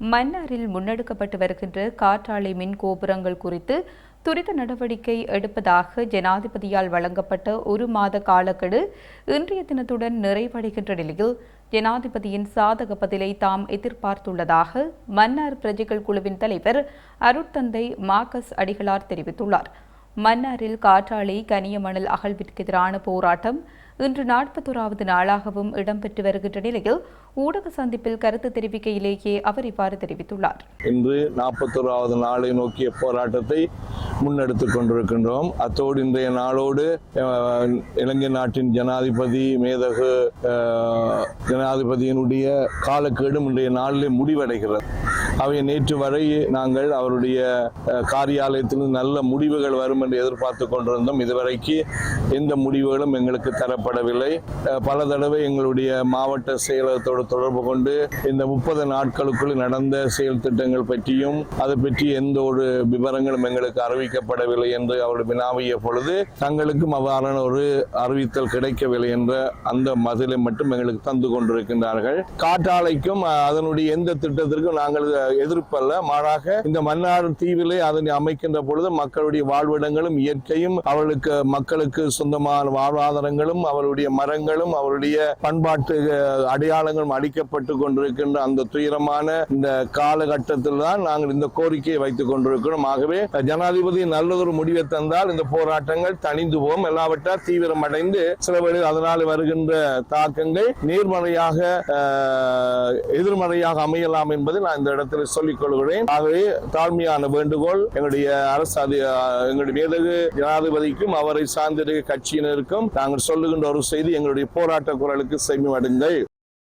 மன்னாரில் முன்னெடுக்கப்பட்டு வருகின்ற காற்றாலை மின் கோபுரங்கள் குறித்து துரித நடவடிக்கை எடுப்பதாக ஜனாதிபதியால் வழங்கப்பட்ட ஒரு மாத காலக்கெடு இன்றைய தினத்துடன் நிறைவடைகின்ற நிலையில் ஜனாதிபதியின் சாதக பதிலை தாம் எதிர்பார்த்துள்ளதாக மன்னார் பிரஜைகள் குழுவின் தலைவர் அருட்தந்தை மார்க்கஸ் அடிகளார் தெரிவித்துள்ளார். மன்னாரில் காற்றாலை கனிய மணல் அகழ்விற்கு எதிரான போராட்டம் இன்று நாற்பத்தோராவது நாளாகவும் இடம்பெற்று வருகின்ற நிலையில் ஊடக சந்திப்பில் கருத்து தெரிவிக்கையிலேயே அவர் இவ்வாறு தெரிவித்துள்ளார். இன்று நாற்பத்தோராவது நாளை நோக்கிய போராட்டத்தை முன்னெடுத்துக் கொண்டிருக்கின்றோம். அத்தோடு இன்றைய நாளோடு இலங்கை நாட்டின் ஜனாதிபதி மேதகு ஜனாதிபதியினுடைய காலக்கேடும் இன்றைய நாளிலே முடிவடைகிறது. அவை நேற்று வரை நாங்கள் அவருடைய காரியாலயத்தில் நல்ல முடிவுகள் வரும் என்று எதிர்பார்த்து கொண்டிருந்தோம். இதுவரைக்கு எந்த முடிவுகளும் எங்களுக்கு தரப்படவில்லை. பல தடவை எங்களுடைய மாவட்ட செயலகத்தோடு தொடர்பு கொண்டு இந்த முப்பது நாட்களுக்குள் நடந்த செயல் திட்டங்கள் பற்றியும் அதை பற்றி எந்த ஒரு விவரங்களும் எங்களுக்கு அறிவிக்கப்படவில்லை என்று அவர்கள் வினாவிய பொழுது தங்களுக்கும் அவ்வாறான ஒரு அறிவித்தல் கிடைக்கவில்லை என்ற அந்த மதிலை மட்டும் எங்களுக்கு தந்து கொண்டிருக்கின்றார்கள். காற்றாலைக்கும் அதனுடைய எந்த திட்டத்திற்கும் நாங்கள் எதிர்ப்பல்ல. மாறாக இந்த மன்னார் தீவிலே அதனை அமைக்கின்ற பொழுது மக்களுடைய வாழ்விடங்களும் இயற்கையும் அவர்களுக்கு மக்களுக்கு சொந்தமான வாழ்வாதாரங்களும் அவருடைய மரங்களும் அவருடைய பண்பாட்டு அடையாளங்களும் அளிக்கப்பட்டு கொண்டிருக்கின்ற அந்த துயரமான இந்த காலகட்டத்தில் தான் நாங்கள் இந்த கோரிக்கையை வைத்துக் கொண்டிருக்கிறோம். ஆகவே ஜனாதிபதி நல்லதொரு முடிவை தந்தால் இந்த போராட்டங்கள் தணிந்து போகும். எல்லாவற்றால் தீவிரம் அடைந்து சில வேளை அதனால் வருகின்ற தாக்கங்கள் நேர்மறையாக எதிர்மறையாக அமையலாம் என்பதை நான் இந்த இடத்தில் சொல்லிக் கொள்கிறேன் ஆகவே தாழ்மையான வேண்டுகோள் எங்களுடைய அரசு எங்களுடைய மேதகு ஜனாதிபதிக்கும் அவரை சார்ந்திருக்க கட்சியினருக்கும் நாங்கள் சொல்லுகின்ற ஒரு செய்தி எங்களுடைய போராட்ட குரலுக்கு செவி